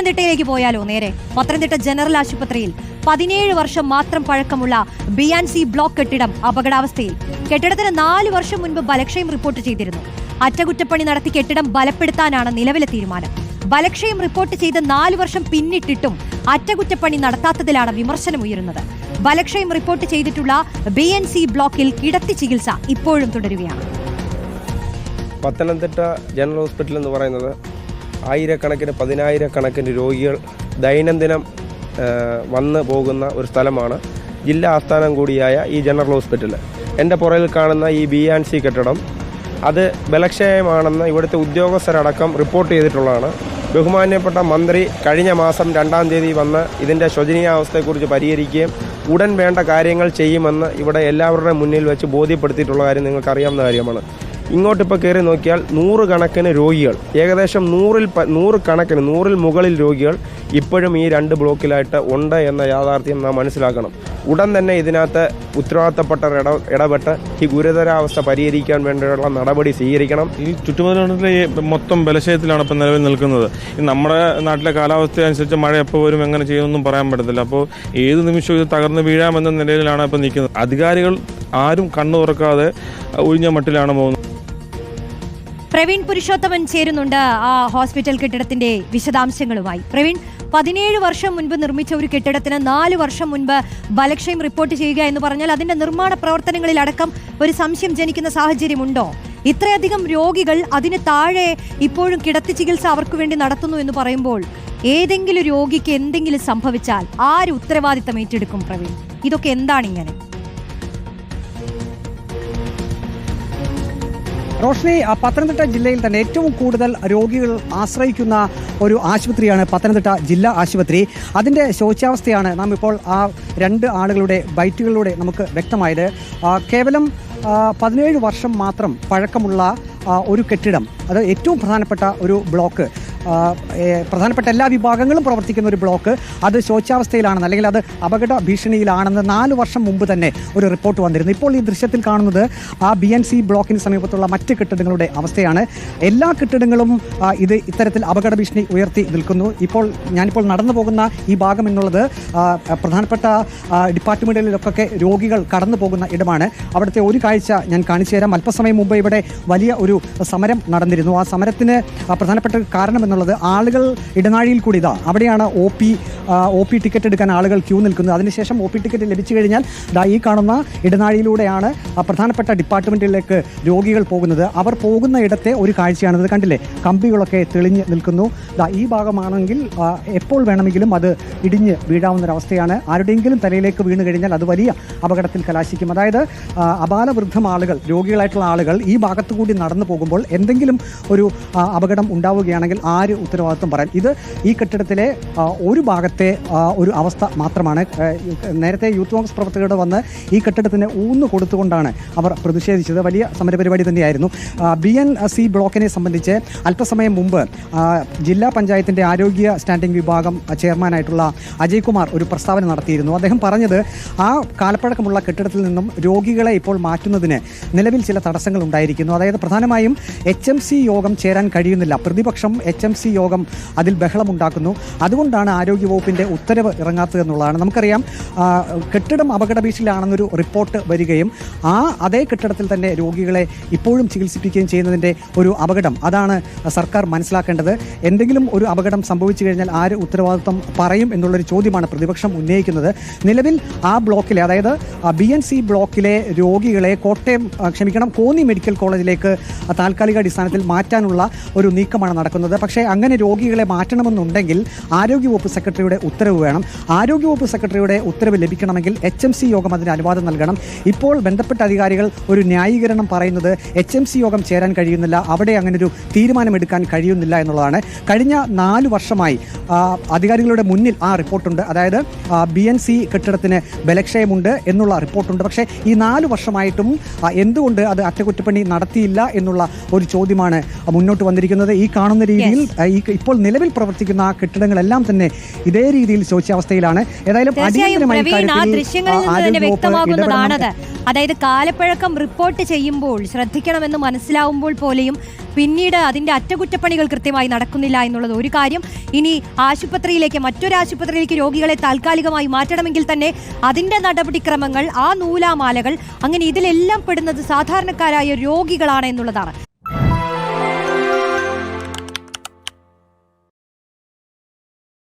പത്തനംതിട്ടയിലേക്ക് പോയാലോ നേരെ? പത്തനംതിട്ട ജനറൽ ആശുപത്രിയിൽ പതിനേഴ് വർഷം മാത്രം പഴക്കമുള്ള ബി ആൻഡ് സി ബ്ലോക്ക് കെട്ടിടം അപകടാവസ്ഥയിൽ കെട്ടിടത്തിന് നാല് വർഷം മുൻപ് ബലക്ഷയം റിപ്പോർട്ട് ചെയ്തിരുന്നു. അറ്റകുറ്റപ്പണി നടത്തി കെട്ടിടം ബലപ്പെടുത്താനാണ് നിലവിലെ തീരുമാനം. ബലക്ഷയം റിപ്പോർട്ട് ചെയ്ത് നാല് വർഷം പിന്നിട്ടിട്ടും അറ്റകുറ്റപ്പണി നടത്താത്തതിലാണ് വിമർശനമുയരുന്നത് ബലക്ഷയം റിപ്പോർട്ട് ചെയ്തിട്ടുള്ള ബി എൻ സി ബ്ലോക്കിൽ കിടത്തി ചികിത്സ ഇപ്പോഴും തുടരുകയാണ്. പത്തനംതിട്ട ജനറൽ ഹോസ്പിറ്റൽ എന്ന് പറയുന്നത് ആയിരക്കണക്കിന് പതിനായിരക്കണക്കിന് രോഗികൾ ദൈനംദിനം വന്ന് പോകുന്ന ഒരു സ്ഥലമാണ് ജില്ലാ ആസ്ഥാനം കൂടിയായ ഈ ജനറൽ ഹോസ്പിറ്റൽ എന്റെ പുറകിൽ കാണുന്ന ഈ ബി ആൻഡ് സി കെട്ടിടം അത് ബലക്ഷയമാണെന്ന് ഇവിടുത്തെ ഉദ്യോഗസ്ഥരടക്കം റിപ്പോർട്ട് ചെയ്തിട്ടുള്ളതാണ്. ബഹുമാന്യപ്പെട്ട മന്ത്രി കഴിഞ്ഞ മാസം രണ്ടാം തീയതി വന്ന് ഇതിന്റെ ശോചനീയാവസ്ഥയെക്കുറിച്ച് പരിഹരിക്കുകയും ഉടൻ വേണ്ട കാര്യങ്ങൾ ചെയ്യുമെന്ന് ഇവിടെ എല്ലാവരുടെയും മുന്നിൽ വെച്ച് ബോധ്യപ്പെടുത്തിയിട്ടുള്ള കാര്യം നിങ്ങൾക്ക് അറിയാവുന്ന കാര്യമാണ്. ഇങ്ങോട്ട് ഇപ്പോൾ കയറി നോക്കിയാൽ നൂറ് കണക്കിന് രോഗികൾ. ഏകദേശം നൂറിൽ നൂറ് കണക്കിന് നൂറിൽ മുകളിൽ രോഗികൾ ഇപ്പോഴും ഈ രണ്ട് ബ്ലോക്കിലായിട്ട് ഉണ്ട് എന്ന യാഥാർത്ഥ്യം നാം മനസ്സിലാക്കണം. ഉടൻ തന്നെ ഇതിനകത്ത് ഉത്തരവാദിത്തപ്പെട്ടവർ ഇട ഇടപെട്ട് ഈ ഗുരുതരാവസ്ഥ പരിഹരിക്കാൻ വേണ്ടിയുള്ള നടപടി സ്വീകരിക്കണം. ഈ ചുറ്റുപാടിലെ മൊത്തം ബലശയത്തിലാണ് ഇപ്പം നിലവിൽ നിൽക്കുന്നത്. നമ്മുടെ നാട്ടിലെ കാലാവസ്ഥ അനുസരിച്ച് മഴ എപ്പോൾ വരും എങ്ങനെ ചെയ്യുമെന്നും പറയാൻ പറ്റത്തില്ല. അപ്പോൾ ഏത് നിമിഷവും ഇത് തകർന്ന് വീഴാമെന്ന നിലയിലാണ് ഇപ്പം നിൽക്കുന്നത്. അധികാരികൾ ആരും കണ്ണു തുറക്കാതെ ഒഴിഞ്ഞ മട്ടിലാണ് പോകുന്നത്. പ്രവീൺ പുരുഷോത്തമൻ ചേരുന്നുണ്ട് ആ ഹോസ്പിറ്റൽ കെട്ടിടത്തിന്റെ വിശദാംശങ്ങളുമായി. പ്രവീൺ പതിനേഴ് വർഷം മുൻപ് നിർമ്മിച്ച ഒരു കെട്ടിടത്തിന് നാല് വർഷം മുൻപ് ബലക്ഷയം റിപ്പോർട്ട് ചെയ്യുക എന്ന് പറഞ്ഞാൽ അതിന്റെ നിർമ്മാണ പ്രവർത്തനങ്ങളിൽ അടക്കം ഒരു സംശയം ജനിക്കുന്ന സാഹചര്യമുണ്ടോ? ഇത്രയധികം രോഗികൾ അതിന് താഴെ ഇപ്പോഴും കിടത്തി ചികിത്സ അവർക്ക് വേണ്ടി നടത്തുന്നു എന്ന് പറയുമ്പോൾ ഏതെങ്കിലും രോഗിക്ക് എന്തെങ്കിലും സംഭവിച്ചാൽ ആര് ഉത്തരവാദിത്തം ഏറ്റെടുക്കും പ്രവീൺ? ഇതൊക്കെ എന്താണ് ഇങ്ങനെ? റോഷ്നി പത്തനംതിട്ട ജില്ലയിൽ തന്നെ ഏറ്റവും കൂടുതൽ രോഗികൾ ആശ്രയിക്കുന്ന ഒരു ആശുപത്രിയാണ് പത്തനംതിട്ട ജില്ലാ ആശുപത്രി. അതിന്റെ ശോച്യാവസ്ഥയാണ് നാം ഇപ്പോൾ ആ രണ്ട് ആളുകളുടെ ബൈറ്റുകളിലൂടെ നമുക്ക് വ്യക്തമായത്. കേവലം പതിനേഴ് വർഷം മാത്രം പഴക്കമുള്ള ഒരു കെട്ടിടം അത് ഏറ്റവും പ്രധാനപ്പെട്ട ഒരു ബ്ലോക്ക്. പ്രധാനപ്പെട്ട എല്ലാ വിഭാഗങ്ങളും പ്രവർത്തിക്കുന്ന ഒരു ബ്ലോക്ക്. അത് ശോച്യാവസ്ഥയിലാണെന്ന് അല്ലെങ്കിൽ അത് അപകട ഭീഷണിയിലാണെന്ന് നാല് വർഷം മുമ്പ് തന്നെ ഒരു റിപ്പോർട്ട് വന്നിരുന്നു. ഇപ്പോൾ ഈ ദൃശ്യത്തിൽ കാണുന്നത് ആ ബി എൻ സി ബ്ലോക്കിന് സമീപത്തുള്ള മറ്റ് കെട്ടിടങ്ങളുടെ അവസ്ഥയാണ്. എല്ലാ കെട്ടിടങ്ങളും ഇത് ഇത്തരത്തിൽ അപകട ഭീഷണി ഉയർത്തി നിൽക്കുന്നു. ഇപ്പോൾ ഞാനിപ്പോൾ നടന്നു പോകുന്ന ഈ ഭാഗം എന്നുള്ളത് പ്രധാനപ്പെട്ട ഡിപ്പാർട്ട്മെന്റുകളിലൊക്കെ രോഗികൾ കടന്നു പോകുന്ന ഇടമാണ്. അവിടുത്തെ ഒരു കാഴ്ച ഞാൻ കാണിച്ചു തരാം. അല്പസമയം മുമ്പ് ഇവിടെ വലിയ ഒരു സമരം നടന്നിരുന്നു. ആ സമരത്തിന് പ്രധാനപ്പെട്ട കാരണം എന്നുള്ളത് ആളുകൾ ഇടനാഴിയിൽ കൂടി ഇതാ അവിടെയാണ് O P O P ticket എടുക്കാൻ ആളുകൾ ക്യൂ നിൽക്കുന്നത്. അതിനുശേഷം ഒ പി ടിക്കറ്റ് ലഭിച്ചു കഴിഞ്ഞാൽ ദാ ഈ കാണുന്ന ഇടനാഴിയിലൂടെയാണ് ആ പ്രധാനപ്പെട്ട ഡിപ്പാർട്ട്മെന്റിലേക്ക് രോഗികൾ പോകുന്നത്. അവർ പോകുന്ന ഇടത്തെ ഒരു കാഴ്ചയാണിത് കണ്ടില്ലേ? കമ്പികളൊക്കെ തെളിഞ്ഞ് നിൽക്കുന്നു. ദാ ഈ ഭാഗമാണെങ്കിൽ എപ്പോൾ വേണമെങ്കിലും അത് ഇടിഞ്ഞ് വീഴാവുന്ന ഒരവസ്ഥയാണ് ആരുടെയെങ്കിലും തലയിലേക്ക് വീണ് കഴിഞ്ഞാൽ അത് വലിയ അപകടത്തിൽ കലാശിക്കും. അതായത് ആ, അപാലവൃദ്ധം ആളുകൾ രോഗികളായിട്ടുള്ള ആളുകൾ ഈ ഭാഗത്തു കൂടി നടന്നു പോകുമ്പോൾ എന്തെങ്കിലും ഒരു അപകടം ഉണ്ടാവുകയാണെങ്കിൽ ആര് ഉത്തരവാദിത്വം പറയാൻ. ഇത് ഈ കെട്ടിടത്തിലെ ഒരു ഭാഗത്തെ ഒരു അവസ്ഥ മാത്രമാണ്. നേരത്തെ യൂത്ത് കോൺഗ്രസ് പ്രവർത്തകരുടെ വന്ന് ഈ കെട്ടിടത്തിന് ഊന്ന് കൊടുത്തുകൊണ്ടാണ് അവർ പ്രതിഷേധിച്ചത്. വലിയ സമരപരിപാടി തന്നെയായിരുന്നു. ബി എൻ സി ബ്ലോക്കിനെ സംബന്ധിച്ച് അല്പസമയം മുമ്പ് ജില്ലാ പഞ്ചായത്തിന്റെ ആരോഗ്യ സ്റ്റാൻഡിംഗ് വിഭാഗം ചെയർമാനായിട്ടുള്ള അജയ് കുമാർ ഒരു പ്രസ്താവന നടത്തിയിരുന്നു. അദ്ദേഹം പറഞ്ഞത് ആ കാലപ്പഴക്കമുള്ള കെട്ടിടത്തിൽ നിന്നും രോഗികളെ ഇപ്പോൾ മാറ്റുന്നതിന് നിലവിൽ ചില തടസ്സങ്ങൾ ഉണ്ടായിരിക്കുന്നു. അതായത് പ്രധാനമായും എച്ച് എം സി യോഗം ചേരാൻ കഴിയുന്നില്ല. പ്രതിപക്ഷം എച്ച് എം സി യോഗം അതിൽ ബഹളമുണ്ടാക്കുന്നു. അതുകൊണ്ടാണ് ആരോഗ്യവകുപ്പിന്റെ ഉത്തരവ് ഇറങ്ങാത്തതെന്നുള്ളതാണ് നമുക്കറിയാം കെട്ടിടം അപകട ഭീഷണിയിലാണെന്നൊരു റിപ്പോർട്ട് വരികയും ആ അതേ കെട്ടിടത്തിൽ തന്നെ രോഗികളെ ഇപ്പോഴും ചികിത്സിപ്പിക്കുകയും ചെയ്യുന്നതിന്റെ ഒരു അപകടം. അതാണ് സർക്കാർ മനസ്സിലാക്കേണ്ടത്. എന്തെങ്കിലും ഒരു അപകടം സംഭവിച്ചു കഴിഞ്ഞാൽ ആര് ഉത്തരവാദിത്വം പറയും എന്നുള്ളൊരു ചോദ്യമാണ് പ്രതിപക്ഷം ഉന്നയിക്കുന്നത്. നിലവിൽ ആ ബ്ലോക്കിലെ അതായത് ബി എൻ സി ബ്ലോക്കിലെ രോഗികളെ കോട്ടയം ക്ഷമിക്കണം കോന്നി മെഡിക്കൽ കോളേജിലേക്ക് താൽക്കാലിക അടിസ്ഥാനത്തിൽ മാറ്റാനുള്ള ഒരു നീക്കമാണ് നടക്കുന്നത്. പക്ഷേ അങ്ങനെ രോഗികളെ മാറ്റണമെന്നുണ്ടെങ്കിൽ ആരോഗ്യവകുപ്പ് സെക്രട്ടറിയുടെ ഉത്തരവ് വേണം. ആരോഗ്യവകുപ്പ് സെക്രട്ടറിയുടെ ഉത്തരവ് ലഭിക്കണമെങ്കിൽ എച്ച് എം സി യോഗം അതിന് അനുവാദം നൽകണം. ഇപ്പോൾ ബന്ധപ്പെട്ട അധികാരികൾ ഒരു ന്യായീകരണം പറയുന്നത് എച്ച് എം സി യോഗം ചേരാൻ കഴിയുന്നില്ല. അവിടെ അങ്ങനെ ഒരു തീരുമാനമെടുക്കാൻ കഴിയുന്നില്ല എന്നുള്ളതാണ്. കഴിഞ്ഞ നാല് വർഷമായി അധികാരികളുടെ മുന്നിൽ ആ റിപ്പോർട്ടുണ്ട്. അതായത് ബി എൻ സി കെട്ടിടത്തിന് ബലക്ഷയമുണ്ട് എന്നുള്ള റിപ്പോർട്ടുണ്ട്. പക്ഷേ ഈ നാല് വർഷമായിട്ടും എന്തുകൊണ്ട് അത് അറ്റകുറ്റപ്പണി നടത്തിയില്ല എന്നുള്ള ഒരു ചോദ്യമാണ് മുന്നോട്ട് വന്നിരിക്കുന്നത്. ഈ കാണുന്ന രീതിയിൽ ഈ ഇപ്പോൾ നിലവിൽ പ്രവർത്തിക്കുന്ന ആ കെട്ടിടങ്ങളെല്ലാം തന്നെ ഇതേ രീതിയിൽ ശോച്യാവസ്ഥയിലാണ്. ഏതായാലും അടിയന്തരമായി വ്യക്തമാകുന്നതാണത്. അതായത് കാലപ്പഴക്കം റിപ്പോർട്ട് ചെയ്യുമ്പോൾ ശ്രദ്ധിക്കണമെന്ന് മനസ്സിലാവുമ്പോൾ പോലെയും പിന്നീട് അതിന്റെ അറ്റകുറ്റപ്പണികൾ കൃത്യമായി നടക്കുന്നില്ല എന്നുള്ളത് ഒരു കാര്യം. ഇനി ആശുപത്രിയിലേക്ക് മറ്റൊരു ആശുപത്രിയിലേക്ക് രോഗികളെ താൽക്കാലികമായി മാറ്റണമെങ്കിൽ തന്നെ അതിന്റെ നടപടിക്രമങ്ങൾ ആ നൂലാമാലകൾ അങ്ങനെ ഇതിലെല്ലാം പെടുന്നത് സാധാരണക്കാരായ രോഗികളാണ് എന്നുള്ളതാണ്.